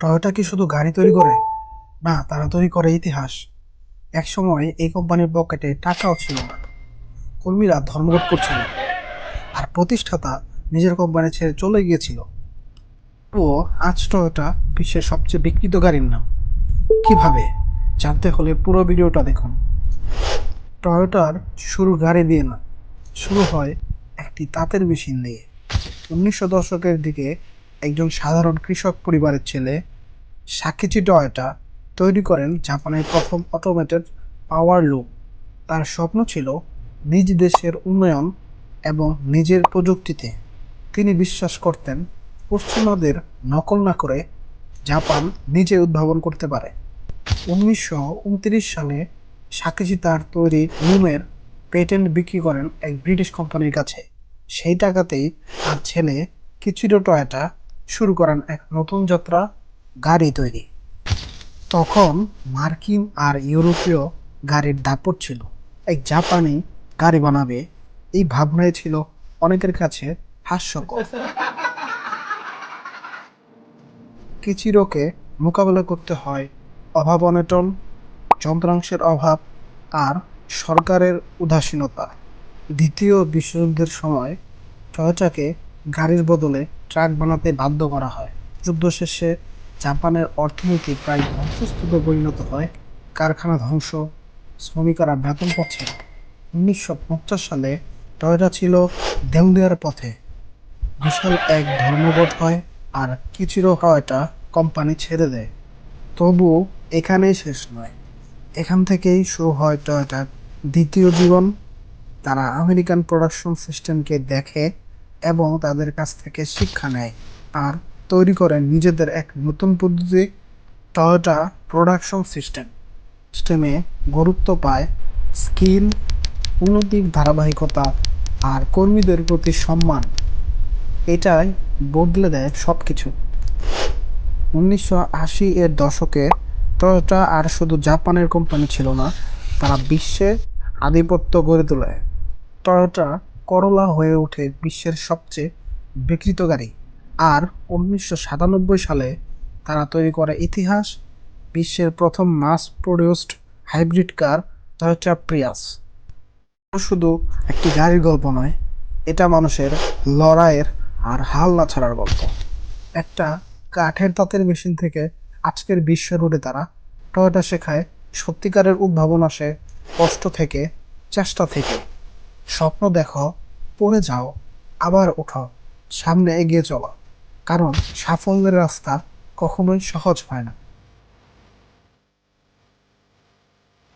Toyota কি শুধু গাড়ি তৈরি করে? না, তারা তৈরি করে ইতিহাস। একসময় এই কোম্পানির পকেটে টাকাও ছিল না। কর্মীরা ধর্মঘট করছিল আর প্রতিষ্ঠাতা নিজের কোম্পানি ছেড়ে চলে গিয়েছিল। ও, আজ টয়োটা বিশ্বের সবচেয়ে বিক্রিত গাড়ির নাম। কীভাবে? জানতে হলে পুরো ভিডিওটা দেখুন। টয়োটার শুরু গাড়ি দিয়ে না শুরু হয় একটি তাঁতের মেশিন দিয়ে উনিশশো দশকের দিকে একজন সাধারণ কৃষক পরিবারের ছেলে সাকিচি টয়োটা তৈরি করেন জাপানের প্রথম অটোমেটেড পাওয়ার লুম তার স্বপ্ন ছিল নিজ দেশের উন্নয়ন এবং নিজের প্রযুক্তিতে। তিনি বিশ্বাস করতেন পশ্চিমাদের নকল না করে জাপান নিজে উদ্ভাবন করতে পারে। উনিশশো উনত্রিশ সালে সাকিচি তার তৈরি লুমের পেটেন্ট বিক্রি করেন এক ব্রিটিশ কোম্পানির কাছে। সেই টাকাতেই তার ছেলে কিচিরো টয়োটা শুরু করেন এক নতুন যাত্রা গাড়ি তৈরি। তখন মার্কিন আর ইউরোপীয় গাড়ির দাপট ছিল। এক জাপানি গাড়ি বানাবে এই ভাবনাই ছিল অনেকের কাছে হাস্যকর। কিচিরোকে মোকাবেলা করতে হয় অভাব অনটন, যন্ত্রাংশের অভাব আর সরকারের উদাসীনতা। দ্বিতীয় বিশ্বযুদ্ধের সময় টয়োটাকে গাড়ির বদলে ট্রাক বানাতে বাধ্য করা হয়। যুদ্ধ শেষে জাপানের অর্থনীতি প্রায় ধ্বংসস্তূপে পরিণত হয়। কারখানা ধ্বংস, শ্রমিকেরা বেতন না। উনিশশো সালে টয়োটা ছিল দেউলিয়ার পথে। বিশাল এক ধর্মঘট হয় আর কিচিরো টয়োটা কোম্পানি ছেড়ে দেয়। তবুও এখানেই শেষ নয়। এখান থেকেই শুরু হয় টয়োটার দ্বিতীয় জীবন। তারা আমেরিকান প্রোডাকশন সিস্টেমকে দেখে এবং তাদের কাছ থেকে শিক্ষা নেয়। আর তৈরি করে নিজেদের এক নতুন পদ্ধতি টয়োটা প্রোডাকশন সিস্টেম সিস্টেমে গুরুত্ব পায় স্কিল উন্নতির ধারাবাহিকতা আর কর্মীদের প্রতি সম্মান। এটাই বদলে দেয় সব কিছু উনিশশো আশি এর দশকে টয়োটা আর শুধু জাপানের কোম্পানি ছিল না, তারা বিশ্বে আধিপত্য গড়ে তোলে। টয়োটা করলা হয়ে ওঠে বিশ্বের সবচেয়ে বিক্রিত গাড়ি আর উনিশশো সাতানব্বই সালে তারা তৈরি করে ইতিহাস, বিশ্বের প্রথম mass produced hybrid car, Toyota Prius. শুধু একটি গাড়ির গল্প নয়, এটা মানুষের লড়াইয়ের আর হাল না ছাড়ার গল্প। একটা কাঠের তাঁতের মেশিন থেকে আজকের বিশ্ব রোডে তারা টয়োটা শেখায়, সত্যিকারের উদ্ভাবন আসে কষ্ট থেকে, চেষ্টা থেকে। স্বপ্ন দেখো, পড়ে যাও, আবার ওঠো, সামনে এগিয়ে চলো। কারণ সাফল্যের রাস্তা কখনোই সহজ হয় না।